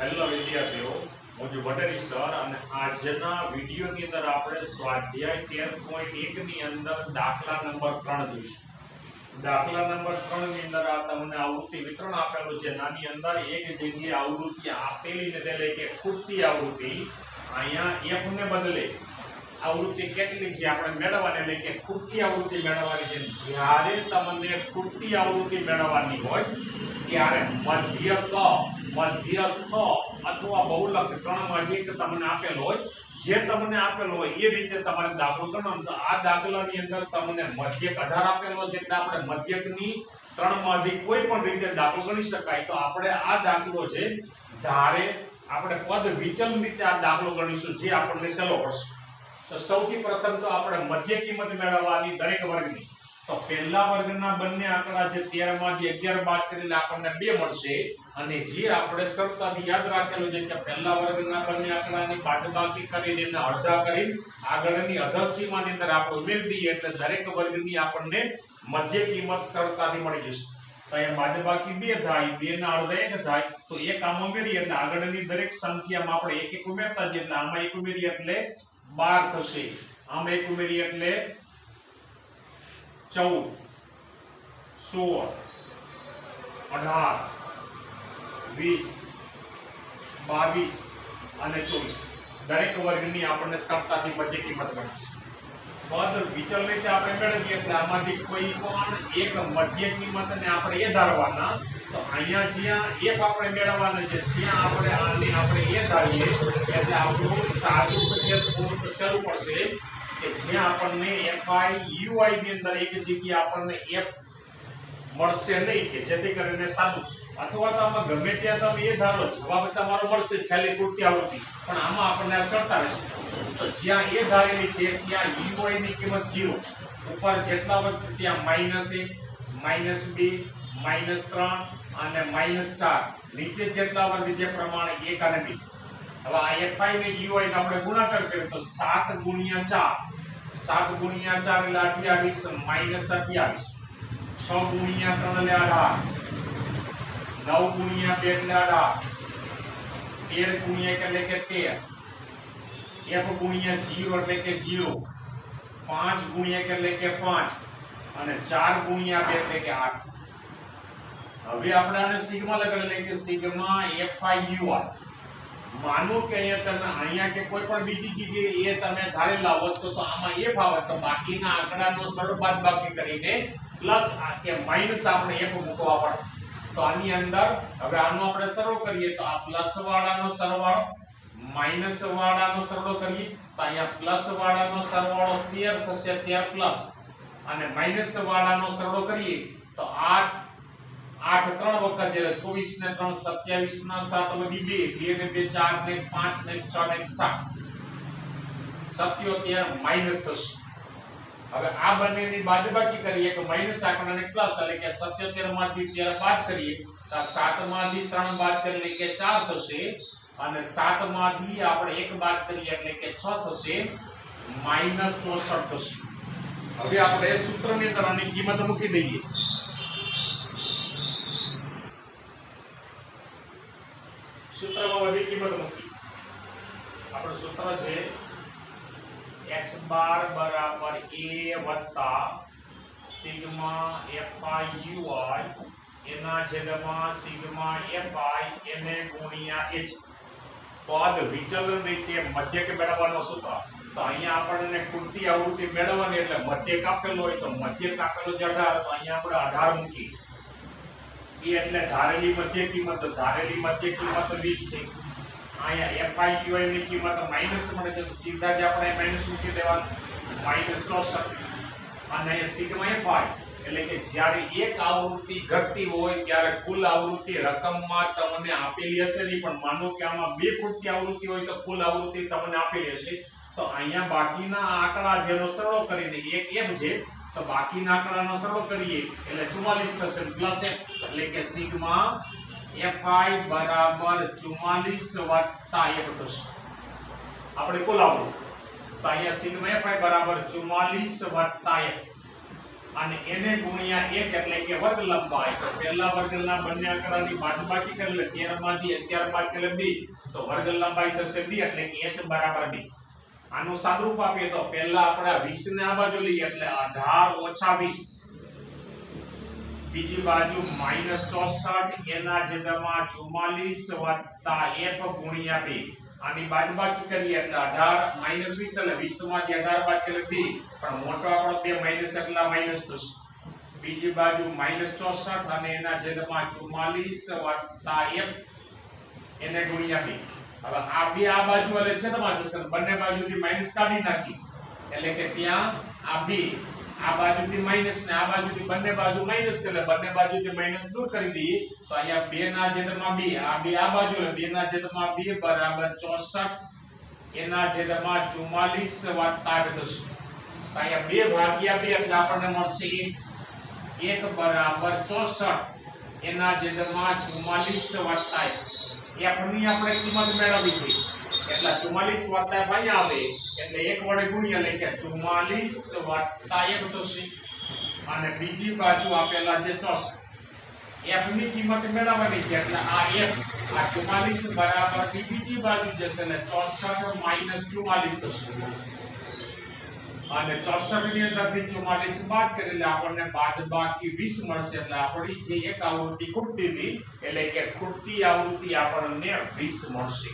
Hello વિદ્યાર્થીઓ, હું છું ભટરી સર અને આજના વિડીયોની અંદર આપણે સ્વાધ્યાય તેર પોઈન્ટ એકની અંદર દાખલા નંબર ત્રણ જોઈશું. દાખલા નંબર ત્રણની અંદર આ તમને આવૃત્તિ વિતરણ આપેલું છે. નાની અંદર એક જગ્યાએ આવૃત્તિ આપેલી ને એટલે કે ખૂટતી આવૃત્તિ, અહીંયા એફને બદલે આવૃત્તિ કેટલી છે આપણે મેળવવાની, એટલે કે ખૂટતી આવૃત્તિ મેળવવાની છે. જ્યારે તમને ખૂટતી આવૃત્તિ મેળવવાની હોય, ત્યારે મધ્ય ક મધ્યસ્થ અથવા બહુલક ત્રણમાં એક તમને આપેલો હોય, જે તમને આપેલો હોય, એ રીતે તમારે દાખલો ગણવાનો તો આ દાખલાની અંદર તમને મધ્યક અઢાર આપેલો છે, એટલે આપણે મધ્યકની ત્રણમાંથી કોઈ પણ રીતે દાખલો ગણી શકાય. તો આપણે આ દાખલો છે, ધારે આપણે પદ વિચલન રીતે આ દાખલો ગણીશું, જે આપણને સહેલો પડશે. તો સૌથી પ્રથમ તો આપણે મધ્ય કિંમત મેળવવાની દરેક વર્ગની તો પહેલા વર્ગના બંને આંકડા જે 13 માંથી 11 બાદ કરીને આપણને બે મળશે. અને જે આપણે સરળતાથી યાદ રાખેલું છે કે પહેલા વર્ગના બંને આંકડાની બાદબાકી કરીને એને અડધા કરી આગળની અધસીમાની અંદર આપણે ઉમેરી દઈએ એટલે દરેક વર્ગની આપણને મધ્ય કિંમત સરળતાથી મળી જશે. તો અહીંયા બાદબાકી બે થાય બે ના અડધા એક થાય, તો એક આમ ઉમેરીએ એટલે આગળની દરેક સંખ્યામાં આપણે એક એક ઉમેરતા જઈએ એટલે આમાં એક ઉમેરીએ એટલે બાર થશે. આમાં એક ઉમેરીએ એટલે ચૌદ, સોળ, અઢાર, વીસ, બાવીસ અને ચોવીસ. દરેક વર્ગની આપણને સરળતાથી મધ્ય કિંમત મળી છે. પદ વિચલ રીતે આપણે મેળવીએ એટલે આમાંથી કોઈ પણ એક મધ્ય કિંમતને આપણે એ ધારવાના. તો અહીંયા જ્યાં એક આપણે મેળવવાના છે, ત્યાં આપણે આને આપણે એ ધારીએ એટલે આપણું સારું થોડુંક પડશે. કે જ્યાં આપણને એફઆઈ યુઆઈ ની અંદર એક જગ્યાએ આપણને એફ મળશે નહીં કે જેથી કરીને સાદું. અથવા તો આમાં ગમે ત્યાં તમે એ ધારો, જવાબ તમારો મળશે છેલ્લી પૂરતી આવૃત્તિ. પણ આમાં આપણને આ રહેશે. તો જ્યાં એ ધારેલી છે, ત્યાં યુઆઈ ની કિંમત 0 ઉપર જેટલા વખત ત્યાં માઇનસ એક માઇનસ બે માઇનસ ત્રણ અને માઇનસ ચાર. નીચે જેટલા વર્ગ છે પ્રમાણે એક અને બે. હવે આ એફઆઈ ને યુઆઈ ને આપણે ગુણાકાર કરીએ તો સાત ગુણ્યા ચાર. સાત ગુણ્યા ચાર એટલે અઠ્યાવીસ માઇનસ અઠ્યાવીસ. છ ગુણ્યા ત્રણ એટલે અઢાર. નવ ગુણ્યા બે એટલે અઢાર. તેર ગુણ્યા એક એટલે કે તેર. એફ ગુણ્યા જીરો એટલે કે જીરો. પાંચ ગુણ્યા એક એટલે કે પાંચ. અને ચાર ગુણ્યા બે એટલે કે આઠ. હવે આપણે આને સિગ્મા લગાડી લઈએ કે સિગ્મા યુ યુઆર માનો કે અહીંયા તમે અહીંયા કે કોઈ પણ બીજી જગ્યાએ એ તમે ધારે લાવો તો તો આમાં એ ફાવત તો બાકીના આંકડાનો સરળ બાદબાકી કરીને પ્લસ કે માઇનસ આપણે એક મૂકવા પડે. તો આની અંદર હવે આનો આપણે સરળ કરીએ તો આ પ્લસ વાળાનો સરવાળો, માઇનસ વાળાનો સરવાળો કરીએ તો અહીંયા પ્લસ વાળાનો સરવાળો 13 થશે 13 પ્લસ. અને માઇનસ વાળાનો સરવાળો કરીએ તો 8 આઠ ત્રણ વખત એટલે ચોવીસ ને ત્રણ, સત્યાવીસ ના સાત વધી બે બે ને બે, ચાર ને પાંચ ને છ ને સાત. સત્યોતેર માઇનસ થશે. હવે આ બંનેની બાદબાકી કરીએ કે માઇનસ આંકડાને પ્લસ એટલે કે સત્યોતેરમાંથી તેર બાદ કરીએ, તો સાતમાંથી ત્રણ બાદ કરીએ એટલે કે ચાર થશે, અને સાતમાંથી આપણે એક બાદ કરીએ એટલે કે છ થશે માઇનસ ચોસઠ થશે. હવે આપણે સૂત્રની અંદર આની કિંમત મૂકી દઈએ. સૂત્રમાં બધી કિંમત મૂકી. આપણું સૂત્ર છે x બાર બરાબર a વત્તા સિગ્મા fi ui એના છેદમાં સિગ્મા fi એને ગુણ્યા h. પદ વિચલન રીતે મધ્યક મેળવવાનો સૂત્ર. તો અહીંયા આપણને ખૂટતી આવૃત્તિ મેળવવાની એટલે મધ્યક આપેલો હોય તો મધ્યક આપેલો છે અઢાર તો અહીંયા આપણે અઢાર મૂકી એ એટલે ધારેલી મધ્ય કિંમત ધારેલી મધ્ય કિંમત વીસ છે. અહીંયા એફઆઈ ની કિંમત માઇનસ મળે છે, તો સીધા જ આપણે માઇનસ મૂકી દેવાનું. માઇનસ ચોસઠ. અને સિગ્મા એફઆઈ, એટલે કે જ્યારે એક આવૃત્તિ ઘટતી હોય, ત્યારે કુલ આવૃત્તિ રકમમાં તમને આપેલી હશે નહીં, પણ માનો કે આમાં બે ખૂટતી આવૃત્તિ હોય, તો કુલ આવૃત્તિ તમને આપેલી હશે. તો અહીંયા બાકીના આંકડા જેનો સરળો કરીને એક એમ છે તો બાકીના આંકડાનો સરવાળો કરીએ. એટલે 44% પ્લસ એક. એટલે કે સિગ્મા fi બરાબર 44 વત્તા 1 થશે આપણે કોલાવો તો અહીંયા સિગ્મા fi બરાબર 44 વત્તા 1 અને એને ગુણ્યા 1 એટલે કે વર્ગ લંબાઈ. તો પહેલા વર્ગના બંને આંકડાની બાદબાકી કરી લે. 13 માંથી 11 બાદ કરી b તો વર્ગ લંબાઈ થશે b એટલે કે h બરાબર b આનું સાદરૂપ આપીએ તો પહેલા આપણે 20 ને આ બાજુ લઈએ એટલે 18 20 બીજી બાજુ માઇનસ ચોસઠ, એના છેદમાં ચુમ્માલીસ વત્તા એક ગુણ્યા બે. આની બાદબાકી કરીએ એટલે અઢાર માઇનસ વીસ એટલે 20 માંથી અઢાર બાદ કરીએ પણ મોટો આપણો બે માઇનસ એટલા માઇનસ થશે બીજી બાજુ માઇનસ ચોસઠ અને એના ચુમ્માલીસ વત્તા એક, એને ગુણ્યા બે. હવે આ બે આ બાજુ એટલે છેદમાં જશે અને બંને બાજુથી માઇનસ કાઢી નાખી. એટલે કે ત્યાં આ બે, આ બાજુથી માઇનસ ને આ બાજુથી બંને બાજુ માઇનસ છે એટલે બંને બાજુથી માઇનસ દૂર કરી દઈએ. તો અહીંયા બે ના છેદમાં બે, આ બે આ બાજુ એટલે બે ના છેદમાં બે બરાબર ચોસઠ. એના છેદમાં ચુમ્માલીસ વત્તા બે થશે તો અહીંયા બે ભાગ્યા બે એટલે આપણને મળશે એક. એક બરાબર ચોસઠ. એના છેદમાં ચુમ્માલીસ વત્તા એક. F ની આપણે કિંમત મેળવવી છે. એટલે 44 વત્તા F આવે, એટલે એક વડે ગુણ્યા લઈ કે 44 વત્તા 1 થશે અને બીજી બાજુ આપેલા છે 64 F ની કિંમત મેળવવાની છે, એટલે આ F આ 44 બરાબર બીજી બાજુ જશે, એટલે 64 માઇનસ 44 થશે. અને 64 ની અંદરથી 44 બાદ કરીએ એટલે આપણને બાદબાકી 20 મળશે એટલે આપણી જે એક આવૃત્તિ ખૂટતી હતી, એટલે કે ખૂટતી આવૃત્તિ આપણને 20 મળશે.